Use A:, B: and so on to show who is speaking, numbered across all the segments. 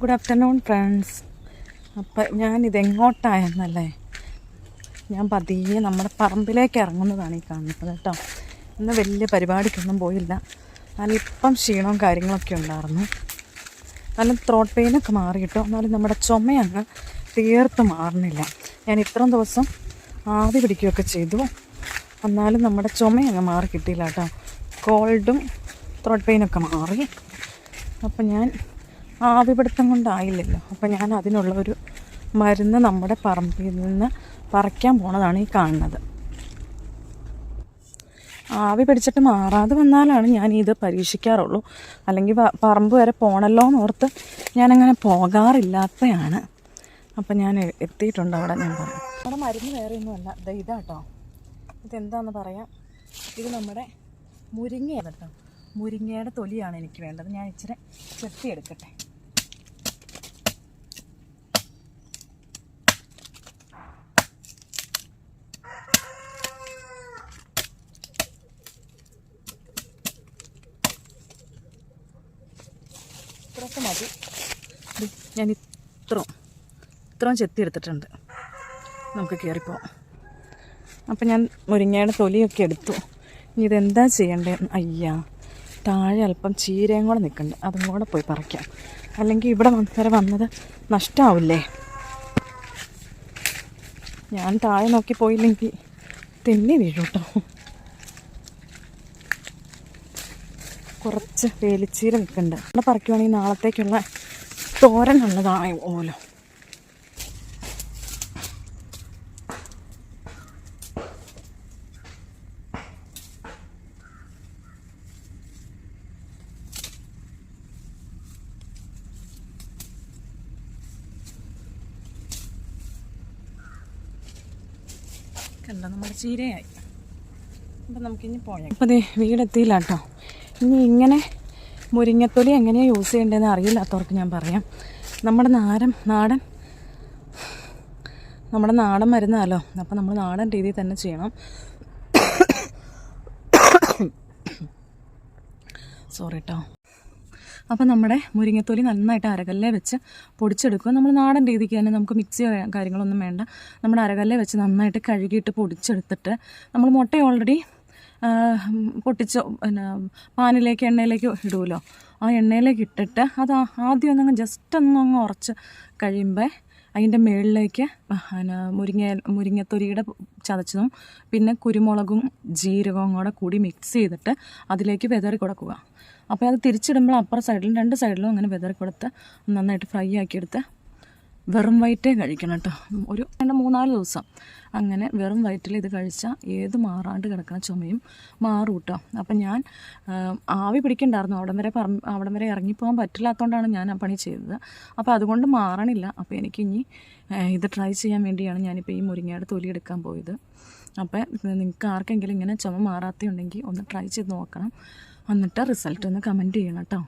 A: Good afternoon friends അപ്പം ഞാനിതെങ്ങോട്ടായെന്നല്ലേ? ഞാൻ പതിയെ നമ്മുടെ പറമ്പിലേക്ക് ഇറങ്ങുന്നതാണ് ഈ കാണുന്നത് കേട്ടോ. ഇന്ന് വലിയ പരിപാടിക്കൊന്നും പോയില്ല. അല്പം ക്ഷീണവും കാര്യങ്ങളൊക്കെ ഉണ്ടായിരുന്നു. നല്ല ത്രോട്ട് പെയിനൊക്കെ മാറി കിട്ടും എന്നാലും നമ്മുടെ ചുമയങ്ങ് തീർത്ത് മാറുന്നില്ല. ഞാൻ ഇത്രയും ദിവസം ആവി പിടിക്കുകയൊക്കെ ചെയ്തു. എന്നാലും നമ്മുടെ ചുമയങ്ങ് മാറി കിട്ടിയില്ല കേട്ടോ. കോൾഡും ത്രോട്ട് പെയിനൊക്കെ മാറി. അപ്പം ഞാൻ ആവിപിടുത്തം കൊണ്ടായില്ലല്ലോ. അപ്പം ഞാൻ അതിനുള്ള ഒരു മരുന്ന് നമ്മുടെ പറമ്പിൽ നിന്ന് പറിക്കാൻ പോണതാണ് ഈ കാണുന്നത്. ആവി പിടിച്ചിട്ട് മാറാതെ വന്നാലാണ് ഞാൻ ഇത് പരീക്ഷിക്കാറുള്ളൂ. അല്ലെങ്കിൽ പറമ്പ് വരെ പോണല്ലോ എന്നോർത്ത് ഞാനങ്ങനെ പോകാറില്ലാത്തയാണ്. അപ്പം ഞാൻ എത്തിയിട്ടുണ്ട് അവിടെ ഞാൻ പറയാം അവിടെ മരുന്ന് വേറെ ഒന്നുമല്ല ദേ ഇതാട്ടോ. ഇതെന്താന്ന് പറയാം? ഇത് നമ്മുടെ മുരിങ്ങയാണ് കേട്ടോ. മുരിങ്ങയുടെ തൊലിയാണ് എനിക്ക് വേണ്ടത്. ഞാൻ ഇച്ചിരി ചെത്തി എടുക്കട്ടെ. ഇത്രയൊക്കെ മതി. ഞാൻ ഇത്രയും ഇത്രയും ചെത്തി എടുത്തിട്ടുണ്ട്. നമുക്ക് കയറിപ്പോവാം അപ്പം ഞാൻ മുരിങ്ങയുടെ തൊലിയൊക്കെ എടുത്തു. ഇനി ഇതെന്താ ചെയ്യേണ്ടത് അയ്യാ താഴെ അല്പം ചീരയും കൂടെ നിൽക്കുന്നുണ്ട് അതും കൂടെ പോയി പറിക്കാം. അല്ലെങ്കിൽ ഇവിടെ വരെ വന്നത് നഷ്ടമാവില്ലേ ഞാൻ താഴെ നോക്കി പോയില്ലെങ്കിൽ തെന്നി വീഴും കുറച്ച് വേലിച്ചീര നിൽക്കുന്നുണ്ട് അവിടെ പറിക്കുവാണെങ്കിൽ നാളത്തേക്കുള്ള തോരൻ തോരനുള്ളതാണ് ഓലോ. കണ്ട നമ്മുടെ ചീരയായി. അപ്പം നമുക്കിനി പോയാൽ അപ്പം അതെ വീടെത്തിയില്ല കേട്ടോ. ഇനി ഇങ്ങനെ മുരിങ്ങത്തൊലി എങ്ങനെയാണ് യൂസ് ചെയ്യേണ്ടതെന്ന് അറിയില്ലാത്തവർക്ക് ഞാൻ പറയാം. നമ്മുടെ നാടൻ നാടൻ നമ്മുടെ നാടൻ മരുന്നാലോ? അപ്പോൾ നമ്മൾ നാടൻ രീതിയിൽ തന്നെ ചെയ്യണം. സോറി കേട്ടോ അപ്പോൾ നമ്മുടെ മുരിങ്ങത്തൊലി നന്നായിട്ട് അരകല്ലേ വെച്ച് പൊടിച്ചെടുക്കുക. നമ്മൾ നാടൻ രീതിക്ക് തന്നെ നമുക്ക് മിക്സി കാര്യങ്ങളൊന്നും വേണ്ട. നമ്മുടെ അരകല്ലേ വെച്ച് നന്നായിട്ട് കഴുകിയിട്ട് പൊടിച്ചെടുത്തിട്ട് നമ്മൾ മുട്ട ഓൾറെഡി പൊട്ടിച്ച് പിന്നെ പാനിലേക്ക് എണ്ണയിലേക്ക് ഇടുമല്ലോ ആ എണ്ണയിലേക്ക് ഇട്ടിട്ട് അത് ആദ്യം ഒന്നങ്ങ് ജസ്റ്റ് ഒന്നങ്ങ് ഉറച്ച് കഴിയുമ്പോൾ അതിന്റെ മുകളിലേക്ക് പിന്നെ മുരിങ്ങ മുരിങ്ങത്തൊലിയുടെ ചതച്ചതും പിന്നെ കുരുമുളകും ജീരകവും കൂടെ കൂടി മിക്സ് ചെയ്തിട്ട് അതിലേക്ക് വെതറി കൊടുക്കുക. അപ്പോൾ അത് തിരിച്ചിടുമ്പോൾ അപ്പുറ സൈഡിലും രണ്ട് സൈഡിലും അങ്ങനെ വെതറി കൊടുത്ത് നന്നായിട്ട് ഫ്രൈ ആക്കിയെടുത്ത് വെറും വയറ്റേ കഴിക്കണം കേട്ടോ ഒരു രണ്ട് മൂന്നാൽ ദിവസം. അങ്ങനെ വെറും വയറ്റിൽ ഇത് കഴിച്ചാൽ ഏത് മാറാണ്ട് കിടക്കുന്ന ചുമയും മാറും കേട്ടോ അപ്പം ഞാൻ ആവി പിടിക്കണ്ടായിരുന്നു. അവിടം വരെ പറ അവിടം വരെ ഇറങ്ങിപ്പോകാൻ പറ്റില്ലാത്തതുകൊണ്ടാണ് ഞാൻ ആ പണി ചെയ്തത്. അപ്പോൾ അതുകൊണ്ട് മാറണില്ല. അപ്പോൾ എനിക്ക് ഇനി ഇത് ട്രൈ ചെയ്യാൻ വേണ്ടിയാണ് ഞാനിപ്പോൾ ഈ മുരിങ്ങയുടെ തൊലി എടുക്കാൻ പോയത്. അപ്പോൾ നിങ്ങൾക്ക് ആർക്കെങ്കിലും ഇങ്ങനെ ചുമ മാറാത്തുണ്ടെങ്കിൽ ഒന്ന് ട്രൈ ചെയ്ത് നോക്കണം. എന്നിട്ട് റിസൾട്ട് ഒന്ന് കമന്റ് ചെയ്യണം കേട്ടോ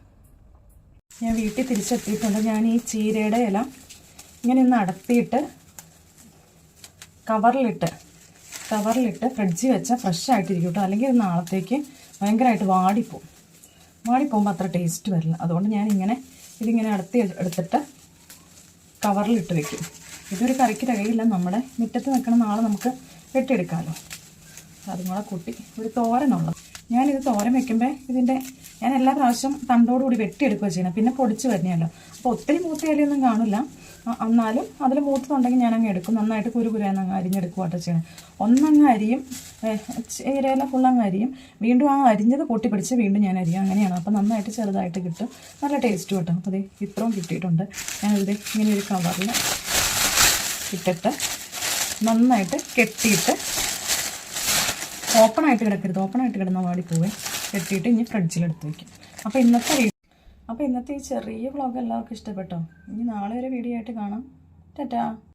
A: ഞാൻ വീട്ടിൽ തിരിച്ചെത്തിയിട്ടുണ്ട്. ഞാൻ ഈ ചീരയുടെ ഇല ഇങ്ങനെ ഒന്ന് അടത്തിയിട്ട് കവറിലിട്ട് കവറിലിട്ട് ഫ്രിഡ്ജിൽ വെച്ചാൽ ഫ്രഷ് ആയിട്ടിരിക്കും കേട്ടോ അല്ലെങ്കിൽ നാളത്തേക്ക് ഭയങ്കരമായിട്ട് വാടിപ്പോവും. വാടിപ്പോകുമ്പോൾ അത്ര ടേസ്റ്റ് വരില്ല. അതുകൊണ്ട് ഞാൻ ഇങ്ങനെ ഇതിങ്ങനെ അടത്തി എടുത്തിട്ട് കവറിലിട്ട് വെക്കും. ഇതൊരു കറിക്ക് തികയില്ല. നമ്മുടെ മുറ്റത്ത് വെക്കണം നാളെ നമുക്ക് വെട്ടിയെടുക്കാമല്ലോ അതും കൂടെ കൂട്ടി ഒരു തോരനുള്ളത് ഞാനിത് തോരൻ വെക്കുമ്പോൾ ഇതിന്റെ ഞാൻ എല്ലാ പ്രാവശ്യം തണ്ടോടുകൂടി വെട്ടിയെടുക്കുക ചെയ്യണം പിന്നെ പൊടിച്ച് വരുന്നതല്ലോ. അപ്പോൾ ഒത്തിരി മൂത്ത ഇലയൊന്നും കാണില്ല. എന്നാലും അതിൽ മൂത്തതുണ്ടെങ്കിൽ ഞാൻ അങ്ങ് എടുക്കും. നന്നായിട്ട് കുരു കുരുന്ന് അങ്ങ് അരിഞ്ഞെടുക്കുവാട്ടോ ചെയ്യണം ഒന്നങ്ങ് അരിയും ഇരയില ഫുള്ളങ്ങ് അരിയും. വീണ്ടും ആ അരിഞ്ഞത് പൊട്ടിപ്പിടിച്ച് വീണ്ടും ഞാൻ അരിയും. അങ്ങനെയാണ്. അപ്പോൾ നന്നായിട്ട് ചെറുതായിട്ട് കിട്ടും. നല്ല ടേസ്റ്റ് കിട്ടും. അപ്പോൾ ഇത്രയും കിട്ടിയിട്ടുണ്ട്. ഞാനിത് ഇങ്ങനെ ഒരു കവറിൽ ഇട്ടിട്ട് നന്നായിട്ട് കെട്ടിയിട്ട് ഓപ്പണായിട്ട് കിടക്കരുത്. ഓപ്പൺ ആയിട്ട് കിടന്ന വാടി പോവേ. കെട്ടിയിട്ട് ഇനി ഫ്രിഡ്ജിൽ ഫ്രിഡ്ജിലെടുത്ത് വയ്ക്കും അപ്പോൾ ഇന്നത്തെ അപ്പോൾ ഇന്നത്തെ ഈ ചെറിയ വ്ളോഗ് എല്ലാവർക്കും ഇഷ്ടപ്പെട്ടോ? ഇനി നാളെ ഒരു വീഡിയോ ആയിട്ട് കാണാം. ടാറ്റാ.